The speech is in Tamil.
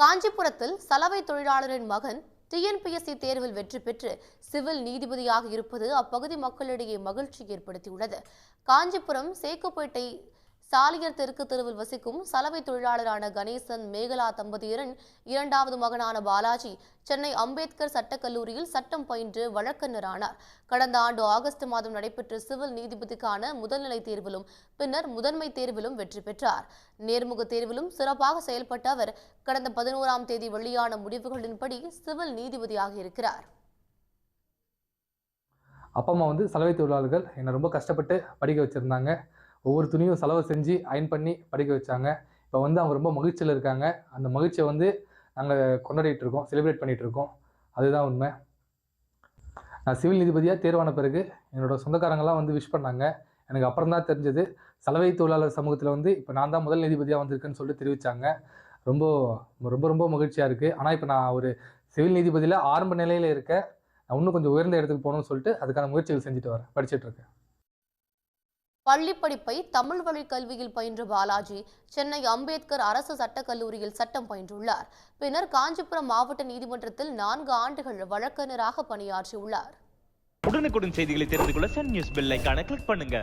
காஞ்சிபுரத்தில் சலவை தொழிலாளரின் மகன் டிஎன்பிஎஸ்சி தேர்வில் வெற்றி பெற்று சிவில் நீதிபதியாக இருப்பது அப்பகுதி மக்களிடையே மகிழ்ச்சி ஏற்படுத்தியுள்ளது. காஞ்சிபுரம் சேக்குப்பேட்டை சாலியர் தெற்கு தெருவில் வசிக்கும் சலவை தொழிலாளரான கணேசன் மேகலா தம்பதியரின் இரண்டாவது மகனான பாலாஜி சென்னை அம்பேத்கர் சட்டக் கல்லூரியில் சட்டம் பயின்று வழக்கறிஞரானார். கடந்த ஆண்டு ஆகஸ்ட் மாதம் நடைபெற்ற சிவில் நீதிபதிக்கான முதல்நிலை தேர்விலும் பின்னர் முதன்மை தேர்விலும் வெற்றி பெற்றார். நேர்முக தேர்விலும் சிறப்பாக செயல்பட்ட அவர் கடந்த பதினோராம் தேதி வெளியான முடிவுகளின்படி சிவில் நீதிபதியாக இருக்கிறார். அப்பா அம்மா வந்து சலவை தொழிலாளர்கள் என்னை ரொம்ப கஷ்டப்பட்டு படிக்க வச்சுருந்தாங்க. ஒவ்வொரு துணியும் செலவு செஞ்சு அயன் பண்ணி படிக்க வச்சாங்க. இப்போ வந்து அவங்க ரொம்ப மகிழ்ச்சியில் இருக்காங்க. அந்த மகிழ்ச்சியை வந்து நாங்கள் கொண்டாடிட்டு இருக்கோம் செலிப்ரேட் பண்ணிகிட்டு இருக்கோம். அதுதான் உண்மை. நான் சிவில் நீதிபதியாக தேர்வான பிறகு என்னோட சொந்தக்காரங்களாம் வந்து விஷ் பண்ணாங்க. எனக்கு அப்புறம் தான் தெரிஞ்சது. சலவை தொழிலாளர் சமூகத்தில் வந்து இப்போ நான் தான் முதல் நீதிபதியாக வந்திருக்கேன்னு சொல்லிட்டு தெரிவித்தாங்க ரொம்ப ரொம்ப ரொம்ப மகிழ்ச்சியாக இருக்குது ஆனால் இப்போ நான் ஒரு சிவில் நீதிபதியில் ஆரம்ப நிலையில் இருக்க நான் இன்னும் கொஞ்சம் உயர்ந்த இடத்துக்கு போகணும்னு சொல்லிட்டு அதுக்கான முயற்சிகள் செஞ்சுட்டு வரேன். படிச்சுட்டு இருக்கேன். பள்ளி படிப்பை தமிழ் வழி கல்வியில் பயின்ற பாலாஜி சென்னை அம்பேத்கர் அரசு சட்டக் கல்லூரியில் சட்டம் பயின்றுள்ளார். பின்னர் காஞ்சிபுரம் மாவட்ட நீதிமன்றத்தில் நான்கு ஆண்டுகள் வழக்கறிஞராக பணியாற்றியுள்ளார். உடனுக்குடன் செய்திகளை தெரிந்து கொள்ள சன் நியூஸ் பெல் கிளிக் பண்ணுங்க.